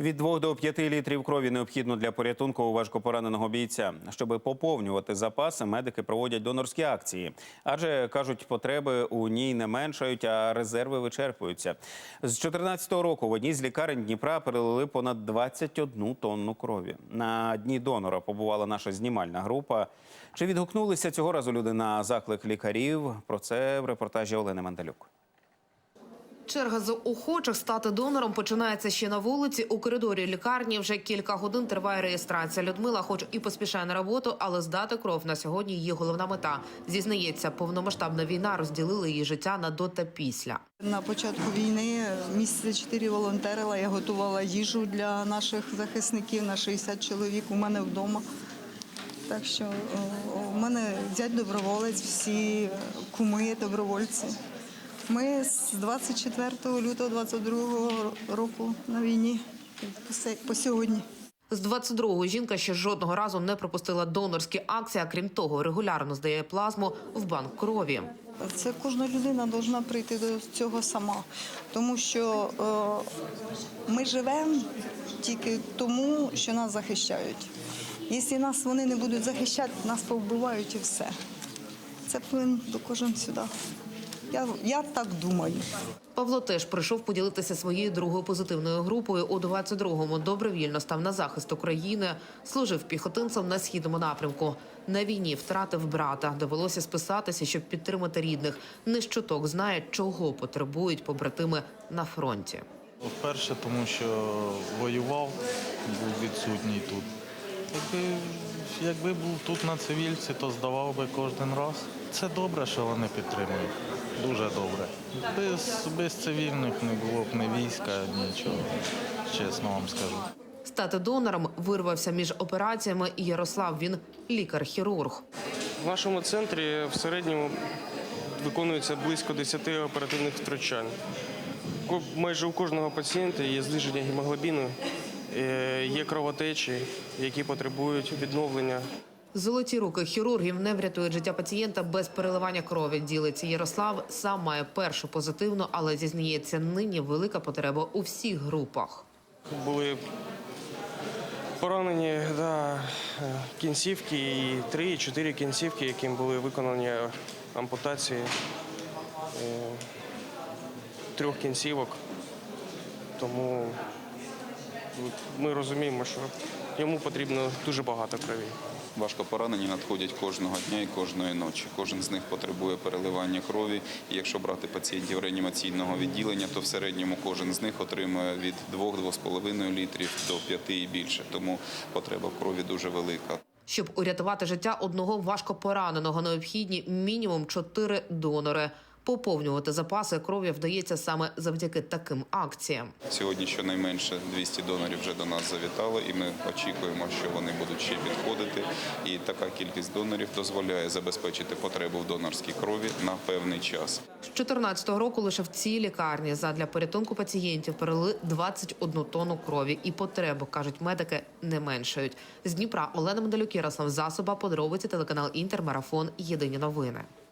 Від 2 до 5 літрів крові необхідно для порятунку у важкопораненого бійця. Щоб поповнювати запаси, медики проводять донорські акції. Адже кажуть, потреби у ній не меншають, а резерви вичерпуються. З 2014 року в одній з лікарень Дніпра перелили понад 21 тонну крові. На дні донора побувала наша знімальна група. Чи відгукнулися цього разу люди на заклик лікарів? Про це в репортажі Олени Мандалюк. Черга з охочих стати донором починається ще на вулиці. У коридорі лікарні вже кілька годин триває реєстрація. Людмила, хоч і поспішає на роботу, але здати кров на сьогодні її головна мета. Зізнається, повномасштабна війна розділила її життя на до та після. На початку війни місяці чотири волонтерила. Я готувала їжу для наших захисників на 60 чоловік у мене вдома. Так що у мене зять доброволець, всі куми добровольці. Ми з 24 лютого 22 року на війні по сьогодні. З 22-го жінка ще жодного разу не пропустила донорські акції. А крім того, регулярно здає плазму в банк крові. Це кожна людина повинна прийти до цього сама, тому що е, ми живемо тільки тому, що нас захищають. Якщо нас вони не будуть захищати, нас повбивають і все. Це повинен до кожен сюди. Я, я так думаю. Павло теж прийшов поділитися своєю другою позитивною групою. У 22-му добровільно став на захист України, служив піхотинцем на східному напрямку. На війні втратив брата. Довелося списатися, щоб підтримати рідних. Не щоток знає, чого потребують побратими на фронті. Вперше, тому що воював, був відсутній тут. Якби, якби був тут на цивільці, то здавав би кожен раз. Це добре, що вони підтримують. Дуже добре. Без, без цивільних не було б ні війська, нічого. Чесно вам скажу. Стати донором вирвався між операціями. І Ярослав він лікар-хірург. В нашому центрі в середньому виконується близько 10 оперативних втручань. Ко- Майже у кожного пацієнта є зниження гемоглобіну, е, є кровотечі, які потребують відновлення. Золоті руки хірургів не врятують життя пацієнта без переливання крові. Ділиться Ярослав. Сам має першу позитивну, але зізнається, нині велика потреба у всіх групах. Були поранені да, кінцівки і три, і чотири кінцівки, яким були виконані ампутації е, трьох кінцівок. Тому ми розуміємо, що йому потрібно дуже багато крові. Важко поранені надходять кожного дня і кожної ночі. Кожен з них потребує переливання крові. І якщо брати пацієнтів реанімаційного відділення, то в середньому кожен з них отримує від 2-2,5 літрів до 5 і більше. Тому потреба в крові дуже велика. Щоб урятувати життя одного важко пораненого, необхідні мінімум чотири донори. Поповнювати запаси крові вдається саме завдяки таким акціям. Сьогодні щонайменше 200 донорів вже до нас завітало, і ми очікуємо, що вони будуть ще підходити. І така кількість донорів дозволяє забезпечити потребу в донорській крові на певний час. З 2014 року лише в цій лікарні задля порятунку пацієнтів перелили 21 тонну крові, і потреби кажуть медики не меншають. З Дніпра Олена Медалюк, Ярослав Засоба, подробиці телеканал Інтер, марафон. Єдині новини.